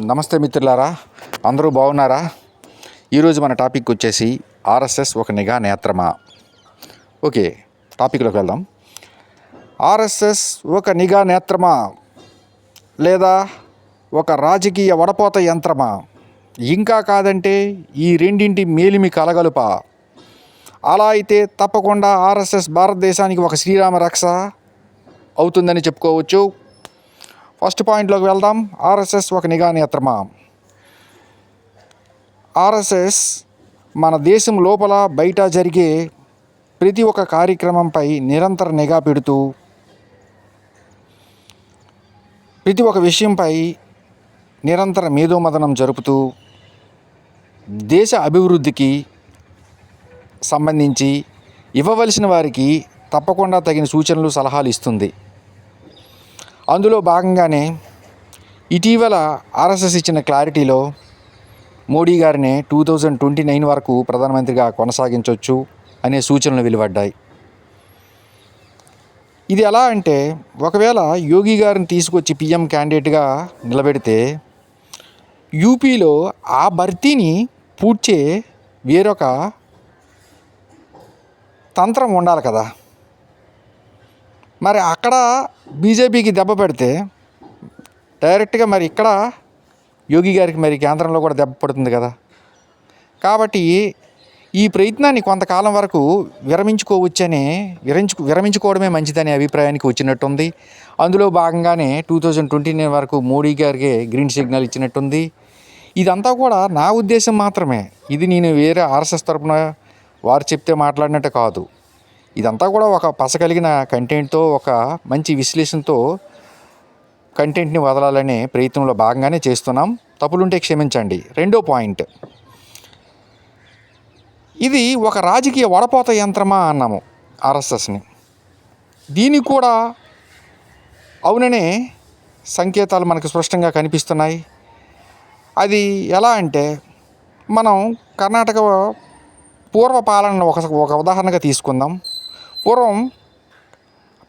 నమస్తే మిత్రులారా అందరూ బాగున్నారా? ఈరోజు మన టాపిక్ వచ్చేసి ఆర్ఎస్ఎస్ ఒక నిఘా నేత్రమా? ఓకే టాపిక్లోకి వెళ్దాం. ఆర్ఎస్ఎస్ ఒక నిఘా నేత్రమా? లేదా ఒక రాజకీయ వడపోత యంత్రమా? ఇంకా కాదంటే ఈ రెండింటి మేలిమి కలగలుప? అలా అయితే తప్పకుండా ఆర్ఎస్ఎస్ భారతదేశానికి ఒక శ్రీరామ రక్ష అవుతుందని చెప్పుకోవచ్చు. ఫస్ట్ పాయింట్లోకి వెళ్దాం. ఆర్ఎస్ఎస్ ఒక నిఘా నేత్రమా? ఆర్ఎస్ఎస్ మన దేశం లోపల బయట జరిగే ప్రతి ఒక్క కార్యక్రమంపై నిరంతర నిఘా పెడుతూ ప్రతి ఒక్క విషయంపై నిరంతర మేధోమదనం జరుపుతూ దేశ అభివృద్ధికి సంబంధించి ఇవ్వవలసిన వారికి తప్పకుండా తగిన సూచనలు సలహాలు ఇస్తుంది. అందులో భాగంగానే ఇటీవల ఆర్ఎస్ఎస్ ఇచ్చిన క్లారిటీలో మోడీ గారిని టూ థౌజండ్ ట్వంటీ నైన్ వరకు ప్రధానమంత్రిగా కొనసాగించవచ్చు అనే సూచనలు వెలువడ్డాయి. ఇది ఎలా అంటే ఒకవేళ యోగి గారిని తీసుకొచ్చి పిఎం క్యాండిడేట్గా నిలబెడితే యూపీలో ఆ భర్తీని పూడ్చే వేరొక తంత్రం ఉండాలి కదా. మరి అక్కడ బీజేపీకి దెబ్బ పెడితే డైరెక్ట్గా మరి ఇక్కడ యోగి గారికి మరి కేంద్రంలో కూడా దెబ్బ పడుతుంది కదా. కాబట్టి ఈ ప్రయత్నాన్ని కొంతకాలం వరకు విరమించుకోవచ్చని విరమించు విరమించుకోవడమే మంచిదనే అభిప్రాయానికి వచ్చినట్టుంది. అందులో భాగంగానే టూ థౌజండ్ ట్వంటీ నైన్ వరకు మోడీ గారికి గ్రీన్ సిగ్నల్ ఇచ్చినట్టుంది. ఇదంతా కూడా నా ఉద్దేశం మాత్రమే. ఇది నేను వేరే ఆర్ఎస్ఎస్ తరపున వారు చెప్తే మాట్లాడినట్టు కాదు. ఇదంతా కూడా ఒక పస కలిగిన కంటెంట్తో ఒక మంచి విశ్లేషణతో కంటెంట్ని వదలాలనే ప్రయత్నంలో భాగంగానే చేస్తున్నాం. తప్పులుంటే క్షమించండి. రెండో పాయింట్. ఇది ఒక రాజకీయ వడపోత యంత్రమా అన్నాము ఆర్ఎస్ఎస్ని. దీనికి కూడా అవుననే సంకేతాలు మనకు స్పష్టంగా కనిపిస్తున్నాయి. అది ఎలా అంటే మనం కర్ణాటక పూర్వ పాలన ఒక ఒక ఉదాహరణగా తీసుకుందాం. పూర్వం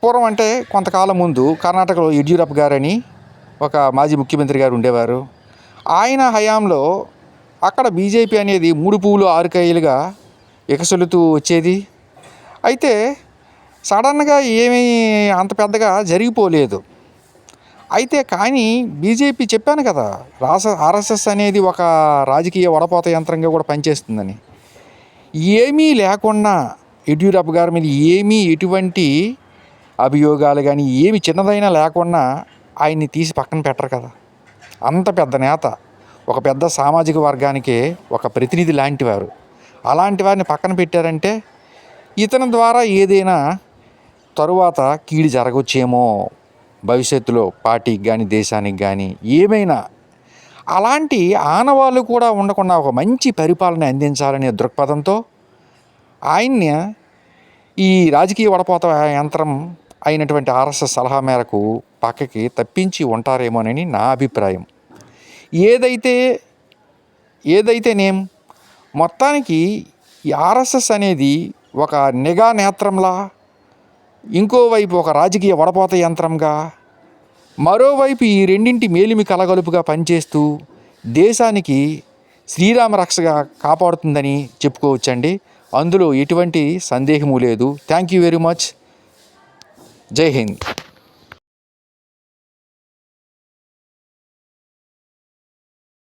పూర్వం అంటే కొంతకాలం ముందు కర్ణాటకలో యడ్యూరప్ప గారని ఒక మాజీ ముఖ్యమంత్రి గారు ఉండేవారు. ఆయన హయాంలో అక్కడ బీజేపీ అనేది మూడు పువ్వులు ఆరుకాయలుగా వికసలుతూ వచ్చేది. అయితే సడన్గా ఏమీ అంత పెద్దగా జరిగిపోలేదు. అయితే కానీ బీజేపీ చెప్పాను కదా రాస ఆర్ఎస్ఎస్ అనేది ఒక రాజకీయ వడపోత యంత్రంగా కూడా పనిచేస్తుందని. ఏమీ లేకుండా యడ్యూరప్ప గారి మీద ఏమీ ఎటువంటి అభియోగాలు కానీ ఏమి చిన్నదైనా లేకుండా ఆయన్ని తీసి పక్కన పెట్టరు కదా. అంత పెద్ద నేత ఒక పెద్ద సామాజిక వర్గానికి ఒక ప్రతినిధి లాంటి వారు. అలాంటి వారిని పక్కన పెట్టారంటే ఇతని ద్వారా ఏదైనా తరువాత కీడు జరగవచ్చేమో భవిష్యత్తులో పార్టీకి కానీ దేశానికి కానీ ఏమైనా. అలాంటి ఆనవాళ్ళు కూడా ఉండకుండా ఒక మంచి పరిపాలన అందించాలనే దృక్పథంతో ఆయన్ని ఈ రాజకీయ వడపోత యంత్రం అయినటువంటి ఆర్ఎస్ఎస్ సలహా మేరకు పక్కకి తప్పించి ఉంటారేమోనని నా అభిప్రాయం. ఏదైతే ఏదైతేనేం మొత్తానికి ఈ ఆర్ఎస్ఎస్ అనేది ఒక నిఘా నేత్రంలా ఇంకోవైపు ఒక రాజకీయ వడపోత యంత్రంగా మరోవైపు ఈ రెండింటి మేలిమి కలగలుపుగా పనిచేస్తూ దేశానికి శ్రీరామ రక్షగా కాపాడుతుందని చెప్పుకోవచ్చండి. అందులో ఎటువంటి సందేహము లేదు. థ్యాంక్ యూ వెరీ మచ్ జై హింద్